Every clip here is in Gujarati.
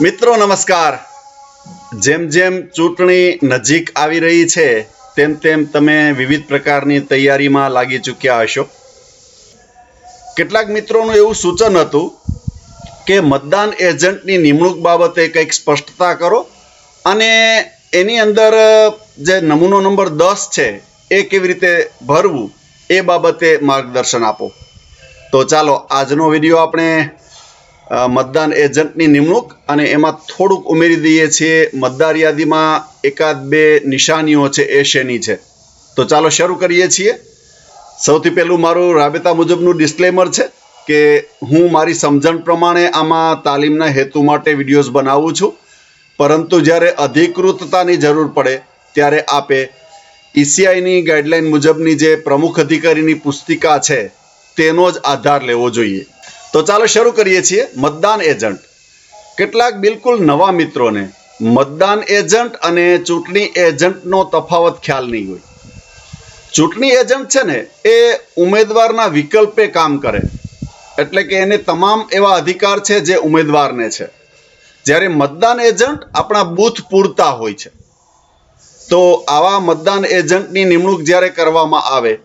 મિત્રો, નમસ્કાર. જેમ જેમ ચૂંટણી નજીક આવી રહી છે, તેમ તેમ તમે વિવિધ પ્રકારની તૈયારીમાં લાગી ચૂક્યા હશો. કેટલાક મિત્રોનું એવું સૂચન હતું કે મતદાન એજન્ટની નિમણૂક બાબતે કંઈક સ્પષ્ટતા કરો અને એની અંદર જે નમૂનો નંબર દસ છે, એ કેવી રીતે ભરવું એ બાબતે માર્ગદર્શન આપો. તો ચાલો, આજનો વીડિયો આપણે મતદાન એજન્ટની નિમણૂક અને એમાં થોડુંક ઉમેરી દઈએ છીએ. મતદાર યાદીમાં એકાદ બે નિશાનીઓ છે, એ શેની છે? તો ચાલો શરૂ કરીએ છીએ. સૌથી પહેલું મારું રાબેતા મુજબનું ડિસ્ક્લેમર છે કે હું મારી સમજણ પ્રમાણે આમાં તાલીમના હેતુ માટે વિડીયોઝ બનાવું છું. પરંતુ જ્યારે અધિકૃતતાની જરૂર પડે, ત્યારે આપે ઈસીઆઈની ગાઈડલાઈન મુજબની જે પ્રમુખ અધિકારીની પુસ્તિકા છે, તેનો જ આધાર લેવો જોઈએ. તો ચાલો શરૂ કરીએ છીએ મતદાન એજન્ટ. કેટલાક બિલકુલ નવા મિત્રોને મતદાન એજન્ટ અને ચૂંટણી એજન્ટનો તફાવત ખ્યાલ નહીં હોય. ચૂંટણી એજન્ટ છે ને, એ ઉમેદવારના વિકલ્પે કામ કરે. એટલે કે એને તમામ એવા અધિકાર છે જે ઉમેદવારને છે. જ્યારે મતદાન એજન્ટ આપણા બૂથ પૂરતા હોય છે. તો આવા મતદાન એજન્ટની નિમણૂક જ્યારે કરવામાં આવે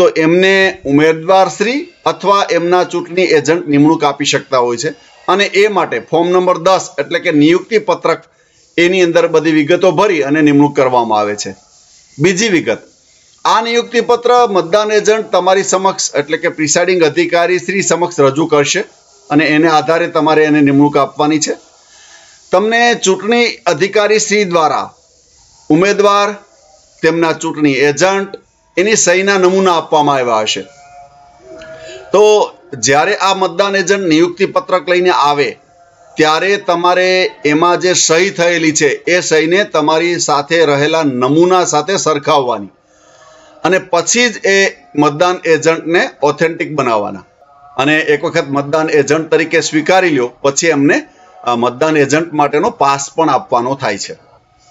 તો એમને ઉમેદવારશ્રી અથવા એમના ચૂંટણી એજન્ટ નિમણૂક આપી શકતા હોય છે. અને એ માટે ફોર્મ નંબર દસ એટલે કે નિયુક્તિ પત્રક એની અંદર બધી વિગતો ભરી અને નિમણૂક કરવામાં આવે છે. બીજી વિગત. આ નિયુક્તિ પત્ર મતદાન એજન્ટ તમારી સમક્ષ એટલે કે પ્રિસાઇડિંગ અધિકારી શ્રી સમક્ષ રજૂ કરશે અને એને આધારે તમારે એને નિમણૂક આપવાની છે. તમને ચૂંટણી અધિકારી શ્રી દ્વારા ઉમેદવાર, તેમના ચૂંટણી એજન્ટ એની સહીના નમૂના આપવામાં આવ્યા હશે. તો જ્યારે આ મતદાન એજન્ટ નિયુક્તિ પત્રક લઈને આવે, ત્યારે તમારે એમાં જે સહી થયેલી છે, એ સહીને તમારી સાથે રહેલા નમૂના સાથે સરખાવવાની. અને પછી જ એ મતદાન એજન્ટને ઓથેન્ટિક બનાવવાના. અને એક વખત મતદાન એજન્ટ તરીકે સ્વીકારી લ્યો, પછી એમને મતદાન એજન્ટ માટેનો પાસ પણ આપવાનો થાય છે.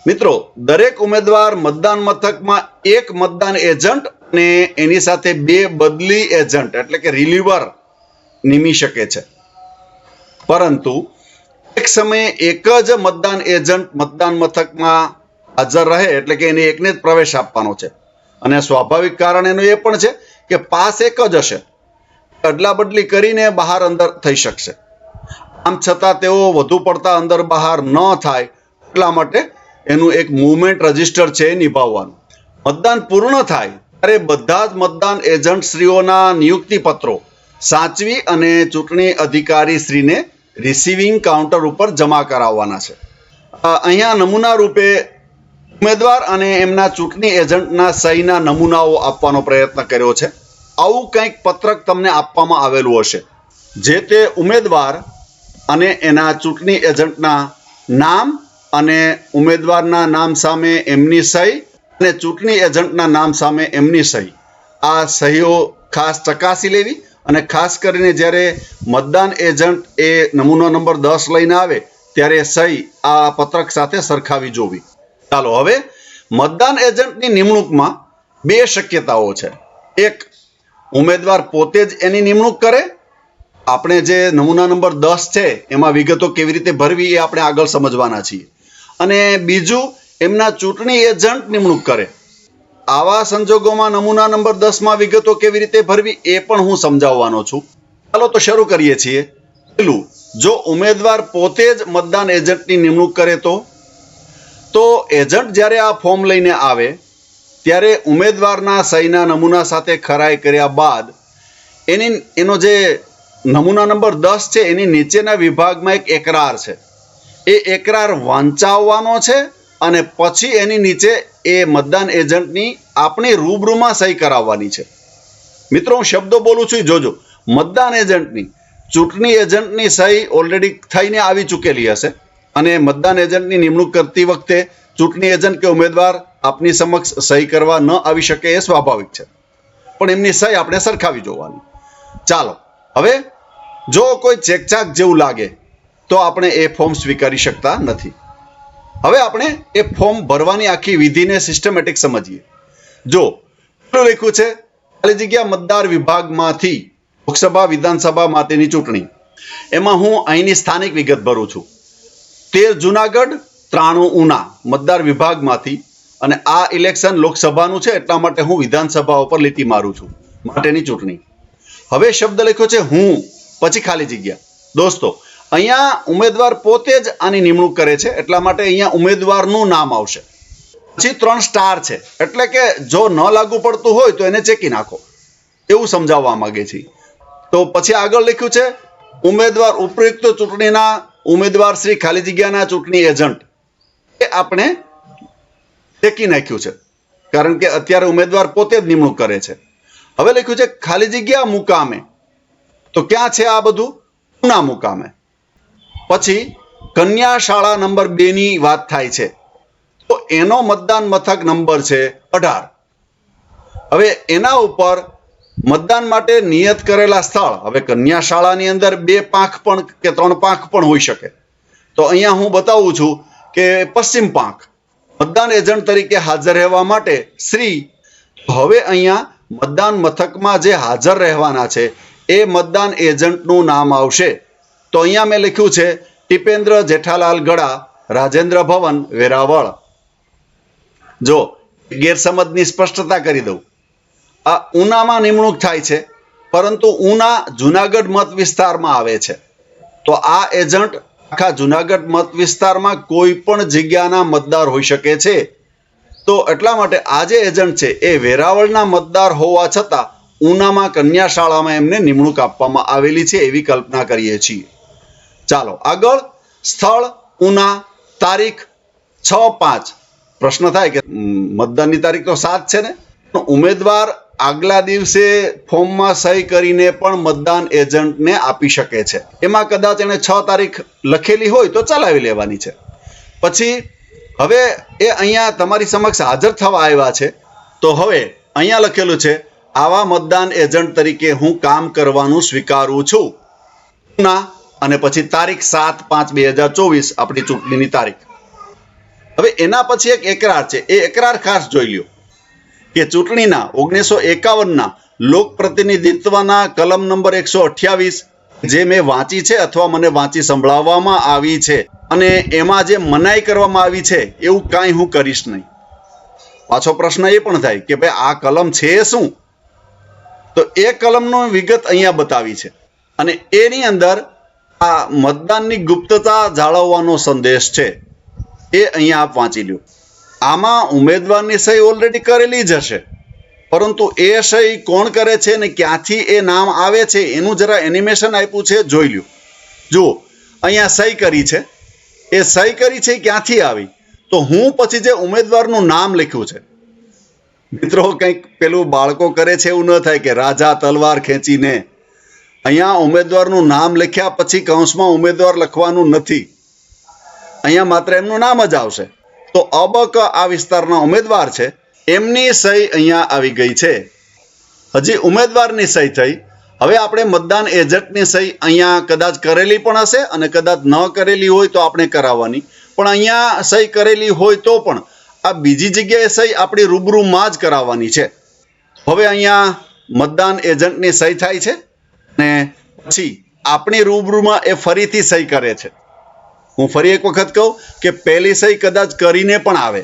મિત્રો, દરેક ઉમેદવાર મતદાન મથકમાં એક મતદાન એજન્ટ અને એની સાથે બે બદલી એજન્ટ, એટલે કે રિલીવર નિમી શકે છે. પરંતુ એક સમયે એક જ મતદાન એજન્ટ મતદાન મથકમાં હાજર રહે, એટલે કે એને એકને જ પ્રવેશ આપવાનો છે. અને સ્વાભાવિક કારણ એનું એ પણ છે કે પાસ એક જ હશે. અદલા બદલી કરીને બહાર અંદર થઈ શકશે. આમ છતાં તેઓ વધુ પડતા અંદર બહાર ન થાય એટલા માટે એનું એક મુવમેન્ટ રજિસ્ટર છે નિભાવવાનું. મતદાન પૂર્ણ થાય, ત્યારે બધા જ મતદાન એજન્ટશ્રીઓના નિયુક્તિ પત્રો સાચવી અને ચૂંટણી અધિકારી શ્રીને રિસીવિંગ કાઉન્ટર ઉપર જમા કરાવવાના છે. અહીંયા નમૂના રૂપે ઉમેદવાર અને એમના ચૂંટણી એજન્ટના સહીના નમૂનાઓ આપવાનો પ્રયત્ન કર્યો છે. આવું કંઈક પત્રક તમને આપવામાં આવેલું હશે. જે તે ઉમેદવાર અને એના ચૂંટણી એજન્ટના નામ અને ઉમેદવારના નામ સામે એમની સહી અને ચૂંટણી એજન્ટના નામ સામે એમની સહી. આ સહીઓ ખાસ ચકાસી લેવી અને ખાસ કરીને જ્યારે મતદાન એજન્ટ એ નમૂનો નંબર દસ લઈને આવે, ત્યારે સહી આ પત્રક સાથે સરખાવી જોવી. ચાલો હવે મતદાન એજન્ટની નિમણૂકમાં બે શક્યતાઓ છે. એક, ઉમેદવાર પોતે જ એની નિમણૂક કરે. આપણે જે નમૂના નંબર દસ છે, એમાં વિગતો કેવી રીતે ભરવી એ આપણે આગળ સમજવાના છીએ. અને બીજું, એમના ચૂંટણી એજન્ટ નિમણૂક કરે. આવા સંજોગોમાં નમૂના નંબર દસમાં વિગતો કેવી રીતે ભરવી એ પણ હું સમજાવવાનો છું. ચાલો તો શરૂ કરીએ છીએ. પેલું જો ઉમેદવાર પોતે જ મતદાન એજન્ટની નિમણૂક કરે તો? તો એજન્ટ જ્યારે આ ફોર્મ લઈને આવે, ત્યારે ઉમેદવારના સહીના નમૂના સાથે ખરાઈ કર્યા બાદ, એની, એનો જે નમૂના નંબર દસ છે, એની નીચેના વિભાગમાં એક એકરાર છે. એ એકરાર વાંચાવવાનો છે અને પછી એની નીચે એ મતદાન એજન્ટની આપણી રૂબરૂમાં સહી કરાવવાની છે. મિત્રો, હું શબ્દો બોલું છું, જોજો. મતદાન એજન્ટની, ચૂંટણી એજન્ટની સહી ઓલરેડી થઈને આવી ચૂકેલી હશે અને મતદાન એજન્ટની નિમણૂક કરતી વખતે ચૂંટણી એજન્ટ કે ઉમેદવાર આપની સમક્ષ સહી કરવા ન આવી શકે એ સ્વાભાવિક છે. પણ એમની સહી આપણે સરખાવી જોવાની. ચાલો, હવે જો કોઈ ચેકચાક જેવું લાગે તો આપણે એ ફોર્મ સ્વીકારી શકતા નથી. હવે આપણે એ ફોર્મ ભરવાની આખી વિધિને સિસ્ટમેટિક સમજીએ. જો લખ્યું છે? ખાલી જગ્યા મતદાર વિભાગમાંથી લોકસભા, વિધાનસભા માટેની ચૂંટણી. એમાં હું અહીંની સ્થાનિક વિગત ભરું છું. તેર જુનાગઢ, ત્રાણું ઉના મતદાર વિભાગમાંથી અને આ ઇલેક્શન લોકસભાનું છે, એટલા માટે હું વિધાનસભા ઉપર લીટી મારું છું માટેની ચૂંટણી. હવે શબ્દ લખ્યો છે હું, પછી ખાલી જગ્યા. દોસ્તો અહીંયા ઉમેદવાર પોતે જ આની નિમણૂક કરે છે, એટલા માટે અહીંયા ઉમેદવારનું નામ આવશે. પછી ત્રણ સ્ટાર છે, એટલે કે જો ન લાગુ પડતું હોય તો એને ચેકી નાખો. એવું સમજાવવા માંગે છે. તો પછી આગળ લખ્યું છે, ઉમેદવાર ઉપયુક્ત ચૂંટણીના ઉમેદવાર શ્રી ખાલી જગ્યાના ચૂંટણી એજન્ટ. એ આપણે ચેકી નાખ્યું છે, કારણ કે અત્યારે ઉમેદવાર પોતે જ નિમણૂક કરે છે. હવે લખ્યું છે ખાલી જગ્યા મુકામે. તો ક્યાં છે આ બધું? ઉના મુકામે. પછી કન્યા શાળા નંબર બે ની વાત થાય છે. તો એનો મતદાન મથક નંબર છે અઢાર. હવે એના ઉપર મતદાન માટે નિયત કરેલા સ્થળ, હવે કન્યા શાળાની અંદર બે પાંખ પણ કે ત્રણ પાંખ પણ હોઈ શકે. તો અહીંયા હું બતાવું છું કે પશ્ચિમ પાંખ, મતદાન એજન્ટ તરીકે હાજર રહેવા માટે શ્રી, હવે અહીંયા મતદાન મથકમાં જે હાજર રહેવાના છે, એ મતદાન એજન્ટનું નામ આવશે. તો અહીંયા મેં લખ્યું છે, ટીપેન્દ્ર જેઠાલાલ ગડા, રાજેન્દ્ર ભવન, વેરાવળ. જો, ગેરસમજની સ્પષ્ટતા કરી દઉં. આ ઉનામાં નિમણૂક થાય છે, પરંતુ ઉના જુનાગઢ મત વિસ્તારમાં આવે છે. તો આ એજન્ટ આખા જુનાગઢ મત વિસ્તારમાં કોઈ પણ જગ્યાના મતદાર હોઈ શકે છે. તો એટલા માટે આ જે એજન્ટ છે, એ વેરાવળના મતદાર હોવા છતાં ઉનામાં કન્યા શાળામાં એમને નિમણૂક આપવામાં આવેલી છે એવી કલ્પના કરીએ છીએ. ચાલો આગળ સ્થળ, ઉના, તારીખ છ પાંચ. પ્રશ્ન થાય કે મતદાનની તારીખ તો સાત છે ને? ઉમેદવાર આગલા દિવસે ફોર્મમાં સહી કરીને પણ મતદાન એજન્ટને આપી શકે છે. એમાં કદાચ એને છ તારીખ લખેલી હોય તો ચલાવી લેવાની છે. પછી હવે એ અહીંયા તમારી સમક્ષ હાજર થવા આવ્યા છે. તો હવે અહીંયા લખેલું છે, આવા મતદાન એજન્ટ તરીકે હું કામ કરવાનું સ્વીકારું છું. ના અને પછી તારીખ સાત પાંચ બે હજાર ચોવીસ આપણી ચૂંટણીની તારીખ. હવે એના પછી એક એકરાર છે. એ એકરાર ખાસ જોઈ લ્યો. કે ચૂંટણીના ઓગણીસો એકાવનના લોક પ્રતિનિધિત્વના કલમ નંબર એકસો અઠ્યાવીસ જે મેં વાંચી છે અથવા મને વાંચી સંભળાવવામાં આવી છે અને એમાં જે મનાઈ કરવામાં આવી છે એવું કાંઈ હું કરીશ નહીં. પાછો પ્રશ્ન એ પણ થાય કે ભાઈ આ કલમ છે શું? તો એ કલમનો વિગત અહીંયા બતાવી છે. અને એની અંદર આ મતદાનની ગુપ્તતા જાળવવાનો સંદેશ છે. એ અહીંયા આપ વાંચી લ્યો. આમાં ઉમેદવારની સહી ઓલરેડી કરેલી જ હશે. પરંતુ એ સહી કોણ કરે છે ને ક્યાંથી એ નામ આવે છે એનું જરા એનિમેશન આપ્યું છે, જોઈ લ્યો. જુઓ, અહીંયા સહી કરી છે. એ સહી કરી છે, ક્યાંથી આવી? તો હું પછી જે ઉમેદવારનું નામ લખ્યું છે. મિત્રો, કંઈક પેલું બાળકો કરે છે એવું ન થાય કે રાજા તલવાર ખેંચીને અહીંયા ઉમેદવારનું નામ લખ્યા પછી કૌંસમાં ઉમેદવાર લખવાનું નથી. અહીંયા માત્ર એમનું નામ જ આવશે. તો અબક આ વિસ્તારના ઉમેદવાર છે. એમની સહી અહીંયા આવી ગઈ છે. હજી ઉમેદવારની સહી થઈ. હવે આપણે મતદાન એજન્ટની સહી અહીંયા કદાચ કરેલી પણ હશે અને કદાચ ન કરેલી હોય તો આપણે કરાવવાની. પણ અહીંયા સહી કરેલી હોય તો પણ આ બીજી જગ્યાએ સહી આપણી રૂબરૂમાં જ કરાવવાની છે. હવે અહીંયા મતદાન એજન્ટની સહી થાય છે. ને પછી આપણી રૂબરૂમાં એ ફરીથી સહી કરે છે. હું ફરી એક વખત કહું કે પહેલી સહી કદાચ કરીને પણ આવે.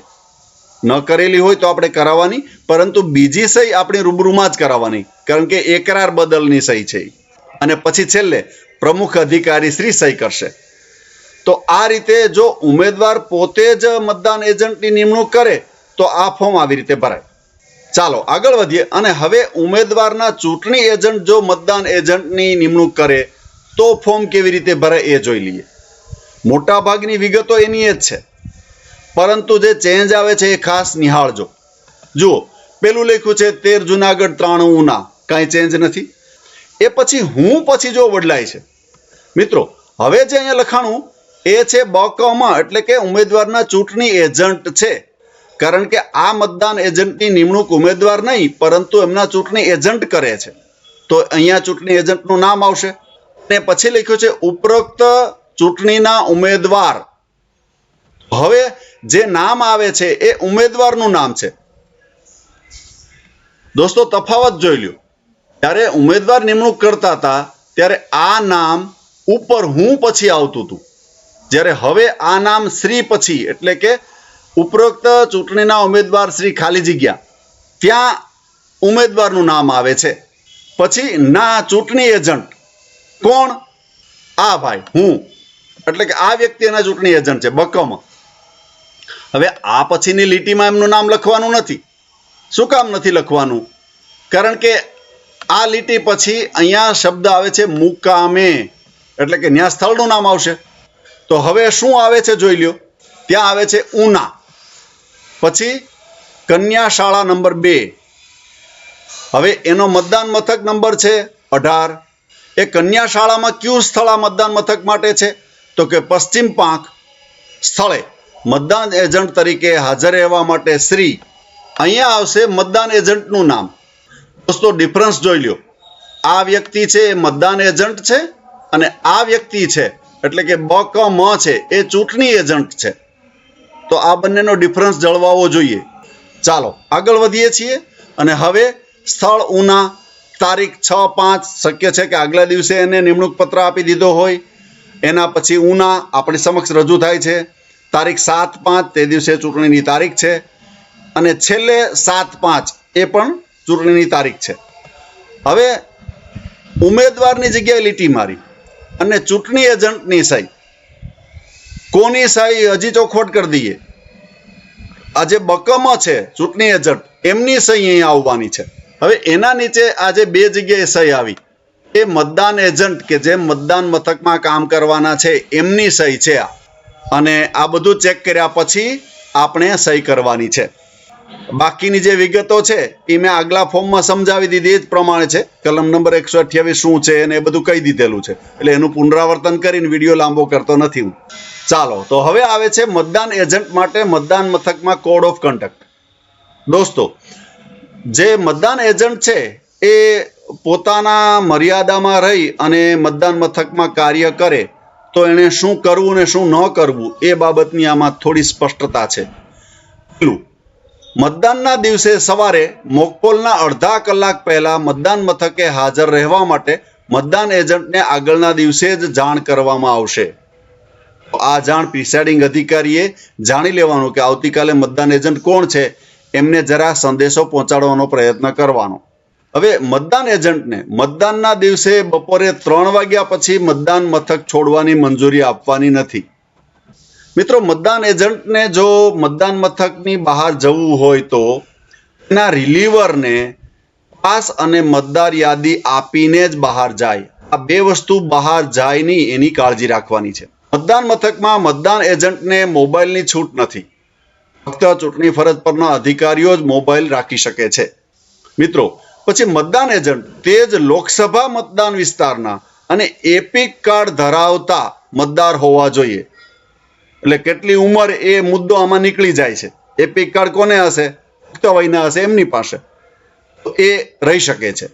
ન કરેલી હોય તો આપણે કરાવવાની, પરંતુ બીજી સહી આપણી રૂબરૂમાં જ કરાવવાની, કારણ કે એકરાર બદલની સહી છે અને પછી છેલ્લે પ્રમુખ અધિકારી શ્રી સહી કરશે. તો આ રીતે જો ઉમેદવાર પોતે જ મતદાન એજન્ટની નિમણૂક કરે, તો આ ફોર્મ આવી રીતે ભરાય. ચાલો, આગળ વધીએ. અને હવે ઉમેદવારના ચૂંટણી એજન્ટ જો મતદાન એજન્ટની નિમણૂક કરે, તો ફોર્મ કેવી રીતે ભરાય એ જોઈ લઈએ. મોટાભાગની વિગતો એની જ છે. પરંતુ જે ચેન્જ આવે છે એ ખાસ નિહાળજો. જુઓ, પેલું લખ્યું છે, તેર જુનાગઢ ત્રાણું ઉના કાંઈ ચેન્જ નથી. એ પછી હું પછી જો બદલાય છે. મિત્રો, હવે જે અહીંયા લખાણું, એ છે બકમાં એટલે કે ઉમેદવારના ચૂંટણી એજન્ટ છે. કારણ કે આ મતદાન એજન્ટની નિમણૂક ઉમેદવાર નહીં, પરંતુ એમના ચૂંટણી એજન્ટ કરે છે. તો અહીંયા ચૂંટણી એજન્ટનું નામ આવશે. ને પછી લખ્યું છે, ઉપરોક્ત ચૂંટણીના ઉમેદવાર. હવે જે નામ આવે છે, એ ઉમેદવારનું નામ છે. દોસ્તો, તફાવત જોઈ લ્યો. જ્યારે ઉમેદવાર નિમણૂક કરતા હતા, ત્યારે આ નામ ઉપર હું પછી આવતું હતું. જ્યારે હવે આ નામ શ્રી પછી, એટલે કે ઉપરોક્ત ચૂંટણીના ઉમેદવાર શ્રી ખાલી જગ્યા ત્યાં ઉમેદવારનું નામ આવે છે. પછી ના ચૂંટણી એજન્ટ કોણ? આ ભાઈ, હું. એટલે કે આ વ્યક્તિ એના ચૂંટણી એજન્ટ છે બકમ હવે આ પછીની લીટીમાં એમનું નામ લખવાનું નથી. શું કામ નથી લખવાનું? કારણ કે આ લીટી પછી અહીંયા શબ્દ આવે છે મુકામે. એટલે કે ત્યાં સ્થળનું નામ આવશે. તો હવે શું આવે છે જોઈ લ્યો. ત્યાં આવે છે ઉના. પછી કન્યા શાળા નંબર બે. હવે એનો મતદાન મથક નંબર છે અઢાર. એ કન્યા શાળામાં કયું સ્થળ આ મતદાન મથક માટે છે? તો કે પશ્ચિમ પાંખ સ્થળે મતદાન એજન્ટ તરીકે હાજર રહેવા માટે શ્રી અહીંયા આવશે મતદાન એજન્ટનું નામ. દોસ્તો ડિફરન્સ જોઈ લ્યો. આ વ્યક્તિ છે, એ મતદાન એજન્ટ છે અને આ વ્યક્તિ છે, એટલે કે બ ક મ છે, એ ચૂંટણી એજન્ટ છે. તો આ બંનેનો ડિફરન્સ જળવાવો જોઈએ. ચાલો, આગળ વધીએ છીએ અને હવે સ્થળ ઉના તારીખ છ પાંચ શક્ય છે કે આગલા દિવસે એને નિમણૂક પત્ર આપી દીધો હોય. એના પછી ઉના આપણી સમક્ષ રજૂ થાય છે. તારીખ સાત પાંચ, તે દિવસે ચૂંટણીની તારીખ છે. અને છેલ્લે સાત પાંચ, એ પણ ચૂંટણીની તારીખ છે. હવે ઉમેદવારની જગ્યાએ લીટી મારી અને ચૂંટણી એજન્ટની સહી કોની સહી હજી ચોખવટ કરી દઈએ? આ જે બકમ છે, ચૂંટણી એજન્ટ, એમની સહી અહીંયા આવવાની છે. હવે એના નીચે આજે બે જગ્યાએ સહી આવી. એ મતદાન એજન્ટ કે જે મતદાન મથકમાં કામ કરવાના છે, એમની સહી છે આ. અને આ બધું ચેક કર્યા પછી આપણે સહી કરવાની છે. બાકીની જે વિગતો છે, એ મેં આગલા ફોર્મમાં સમજાવી દીધી, એ જ પ્રમાણે છે. કલમ નંબર એકસો અઠ્યાવીસ શું છે અને એ બધું કહી દીધેલું છે. એટલે એનું પુનરાવર્તન કરીને વીડિયો લાંબો કરતો નથી હું. ચાલો, તો હવે આવે છે મતદાન એજન્ટ માટે મતદાન મથકમાં કોડ ઓફ કન્ડક્ટ દોસ્તો, જે મતદાન એજન્ટ છે, એ પોતાના મર્યાદામાં રહી અને મતદાન મથકમાં કાર્ય કરે, તો એણે શું કરવું ને શું ન કરવું એ બાબતની આમાં થોડી સ્પષ્ટતા છે. પેલું મતદાનના દિવસે સવારે મોકપોલના અડધા કલાક પહેલા મતદાન મથકે હાજર રહેવા માટે મતદાન એજન્ટને આગળના દિવસે જ જાણ કરવામાં આવશે. આ જાણ પ્રિસાઇડિંગ અધિકારીએ જાણી લેવાનું કે આવતીકાલે મતદાન એજન્ટ કોણ છે એમને જરા સંદેશો પહોંચાડવાનો પ્રયત્ન કરવાનો. હવે મતદાન એજન્ટને મતદાનના દિવસે બપોરે ત્રણ વાગ્યા પછી મતદાન મથક છોડવાની મંજૂરી આપવાની નથી. મિત્રો, મતદાન એજન્ટને જો મતદાન મથકની બહાર જવું હોય તો એના રિલીવરને પાસ અને મતદાર યાદી આપીને જ બહાર જાય. આ બે વસ્તુ બહાર જાય નહીં એની કાળજી રાખવાની છે. મતદાન મથકમાં મતદાન એજન્ટને મોબાઈલની છૂટ નથી. ફક્ત ચૂંટણી ફરજ પરના અધિકારીઓ જ મોબાઈલ રાખી શકે છે. મિત્રો, પછી મતદાન એજન્ટ તે જ લોકસભા મતદાન વિસ્તારના અને એપિક કાર્ડ ધરાવતા મતદાર હોવા જોઈએ. એટલે કેટલી ઉંમર એ મુદ્દો આમાં નીકળી જાય છે. એ એપિક કાર્ડ કોને હશે? પુખ્ત વયના હશે એમની પાસે. તો એ રહી શકે છે.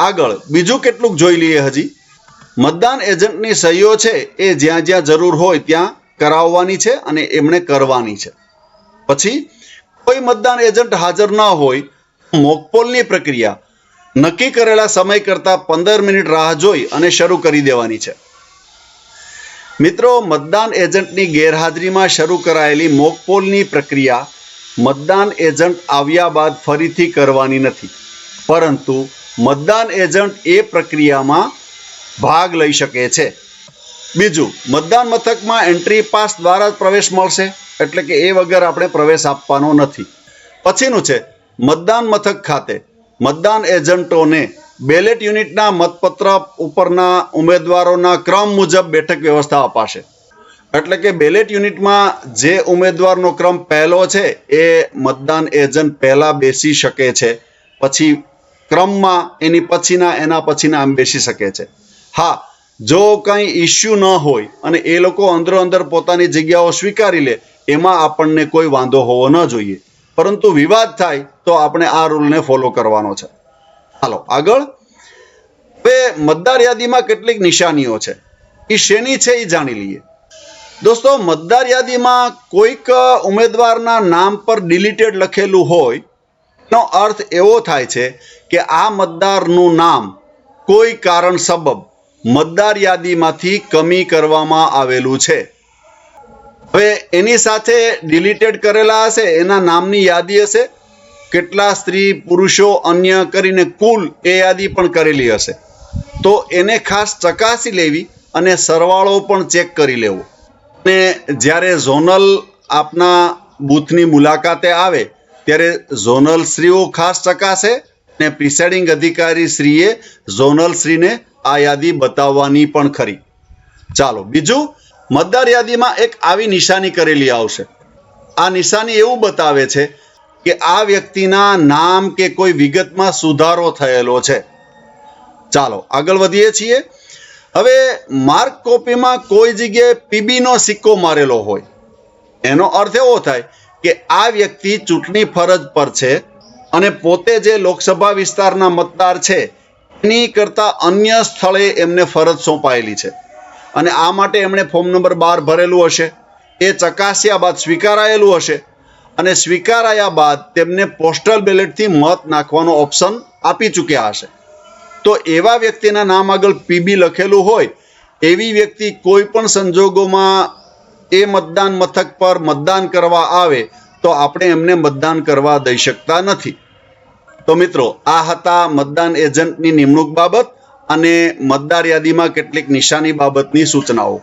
આગળ, બીજું કેટલુંક જોઈ લઈએ હજી. મતદાન એજન્ટની સહીઓ છે એ જ્યાં જ્યાં જરૂર હોય ત્યાં કરાવવાની છે અને એમણે કરવાની છે. પછી, કોઈ મતદાન એજન્ટ હાજર ન હોય, મોકપોલની પ્રક્રિયા. નક્કી કરેલા સમય કરતાં પંદર મિનિટ રાહ જોઈ અને શરૂ કરી દેવાની છે. મિત્રો, મતદાન એજન્ટની ગેરહાજરીમાં શરૂ કરાયેલી મોકપોલની પ્રક્રિયા મતદાન એજન્ટ આવ્યા બાદ ફરીથી કરવાની નથી. પરંતુ મતદાન એજન્ટ એ પ્રક્રિયામાં ભાગ લઈ શકે છે. બીજું, મતદાન મથકમાં એન્ટ્રી પાસ દ્વારા જ પ્રવેશ મળશે, એટલે કે એ વગર આપણે પ્રવેશ આપવાનો નથી. પછીનું છે, મતદાન મથક ખાતે મતદાન એજન્ટોને બેલેટ યુનિટના મતપત્ર ઉપરના ઉમેદવારોના ક્રમ મુજબ બેઠક વ્યવસ્થા અપાશે. એટલે કે બેલેટ યુનિટમાં જે ઉમેદવારનો ક્રમ પહેલો છે, એ મતદાન એજન્ટ પહેલાં બેસી શકે છે. પછી ક્રમમાં એની પછીના, એના પછીના આમ બેસી શકે છે. હા, જો કંઈ ઇસ્યુ ન હોય અને એ લોકો અંદરો અંદર પોતાની જગ્યાઓ સ્વીકારી લે, એમાં આપણને કોઈ વાંધો હોવો ન જોઈએ. પરંતુ વિવાદ થાય તો આપણે આ રૂલને ફોલો કરવાનો છે. ચાલો આગળ. હવે મતદાર યાદીમાં કેટલીક નિશાનીઓ છે. એ શેની છે એ જાણી લઈએ. દોસ્તો, મતદાર યાદીમાં કોઈક ઉમેદવારના નામ પર ડિલીટેડ લખેલું હોય નો અર્થ એવો થાય છે કે આ મતદારનું નામ કોઈ કારણ સબબ મતદાર યાદીમાંથી કમી કરવામાં આવેલું છે. હવે એની સાથે ડિલીટેડ કરેલા હશે, એના નામની યાદી હશે કેટલા સ્ત્રી પુરુષો અન્ય કરીને કુલ એ યાદી પણ કરેલી હશે. તો એને ખાસ ચકાસી લેવી અને સરવાળો પણ ચેક કરી લેવો. અને જ્યારે ઝોનલ આપના બૂથની મુલાકાતે આવે, ત્યારે ઝોનલ શ્રીઓ ખાસ ચકાસે અને પ્રિસાઇડિંગ અધિકારી શ્રીએ ઝોનલ શ્રીને આ યાદી બતાવવાની પણ ખરી. ચાલો, બીજું, મતદાર યાદીમાં એક આવી નિશાની કરેલી આવશે. આ નિશાની એવું બતાવે છે કે આ વ્યક્તિના નામ કે કોઈ વિગતમાં સુધારો થયેલો છે. ચાલો, આગળ વધીએ છીએ. હવે માર્ક કોપીમાં કોઈ જગ્યાએ પીબીનો સિક્કો મારેલો હોય, એનો અર્થ એવો થાય કે આ વ્યક્તિ ચૂંટણી ફરજ પર છે અને પોતે જે લોકસભા વિસ્તારના મતદાર છે, એની કરતાં અન્ય સ્થળે એમને ફરજ સોંપાયેલી છે. અને આ માટે એમણે ફોર્મ નંબર બાર ભરેલું હશે. એ ચકાસ્યા બાદ સ્વીકારાયેલું હશે. અને સ્વીકારાયા બાદ તેમને પોસ્ટલ બેલેટથી મત નાખવાનો ઓપ્શન આપી ચૂક્યા હશે. તો એવા વ્યક્તિના નામ આગળ પીબી લખેલું હોય, એવી વ્યક્તિ કોઈ પણ સંજોગોમાં એ મતદાન મથક પર મતદાન કરવા આવે, તો આપણે એમને મતદાન કરવા દઈ શકતા નથી. તો મિત્રો, આ હતા મતદાન એજન્ટની નિમણૂક બાબત અને મતદાર યાદીમાં કેટલીક નિશાની બાબતની સૂચનાઓ.